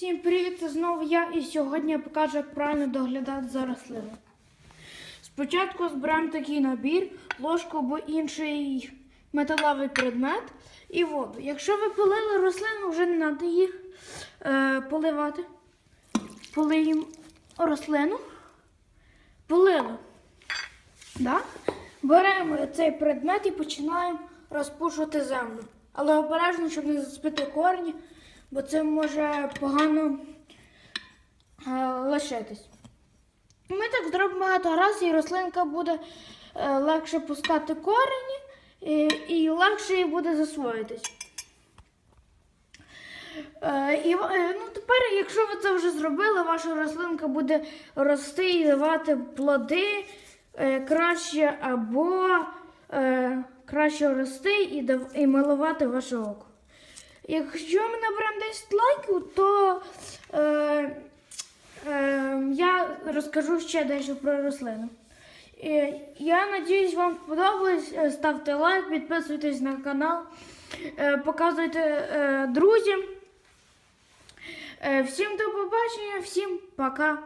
Всім привіт! Це знову я і сьогодні я покажу, як правильно доглядати за рослиною. Спочатку збираємо такий набір, ложку або інший металевий предмет і воду. Якщо ви полили рослину, вже не треба їх е, поливати. Полиємо рослину. Полили. Да? Беремо цей предмет і починаємо розпушувати землю. Але обережно, щоб не зацепити корні, бо це може погано е, лишитись. Ми так зробимо багато разів, і рослинка буде е, легше пускати корені і, легше їй буде засвоїтись. Е, ну, тепер, якщо ви це вже зробили, ваша рослинка буде рости і давати плоди краще або краще рости і милувати ваше око. Якщо ми наберемо 10 лайків, то е, е, я розкажу ще дещо про рослину. Е, Я надіюсь, вам сподобалось. Е, Ставте лайк, підписуйтесь на канал, е, показуйте е, друзям. Е, Всім до побачення, всім пока.